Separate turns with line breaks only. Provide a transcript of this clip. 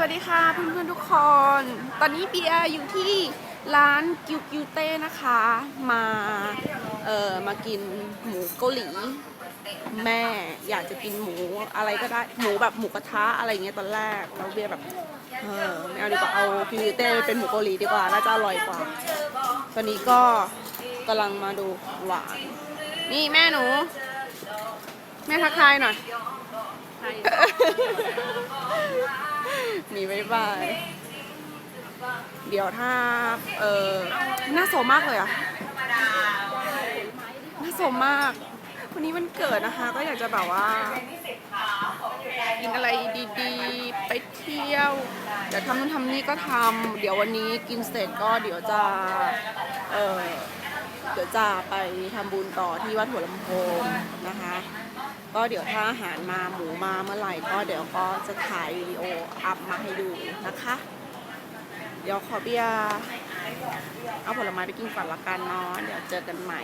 วัสดีค่ะเพื่อนๆทุกคน ตอนนี้เบียร์อยู่ที่ร้านกิวกิวเต้นะคะ มาเอ่อมากินหมูเกาหลี แม่อยากจะกินหมูอะไรก็ได้หมูแบบหมูกระทะอะไรเงี้ยตอนแรกแล้วเบียร์แบบเออไม่เอาดีกว่าเอากิวกิวเต้เป็นหมูเกาหลีดีกว่าน่าจะอร่อยกว่า ตอนนี้ก็กำลังมาดูหวาน นี่แม่หนู แม่ทักทายหน่อยายบาย เดี๋ยวถ้า เออน่าโสมมากเลยอะน่าโสมมาก วันนี้มันเกิดนะคะ ก็อยากจะแบบว่า กินอะไรดีๆ ไปเที่ยวเดี๋ยวทำนู่นทำนี่ก็ทำเดี๋ยววันนี้กินเสร็จก็เดี๋ยวจะ เออเดี๋ยวจะไปทำบุญต่อที่วัดหัวลำโพง นะคะ ก็เดี๋ยวถ้าอาหารมาหมูมาเมื่อไหร่ก็เดี๋ยวก็จะถ่ายวิดีโออัพมาให้ดูนะคะ เดี๋ยวขอเบียร์เอาผลไม้ไปกินก่อนละกันเนาะเดี๋ยวเจอกันใหม่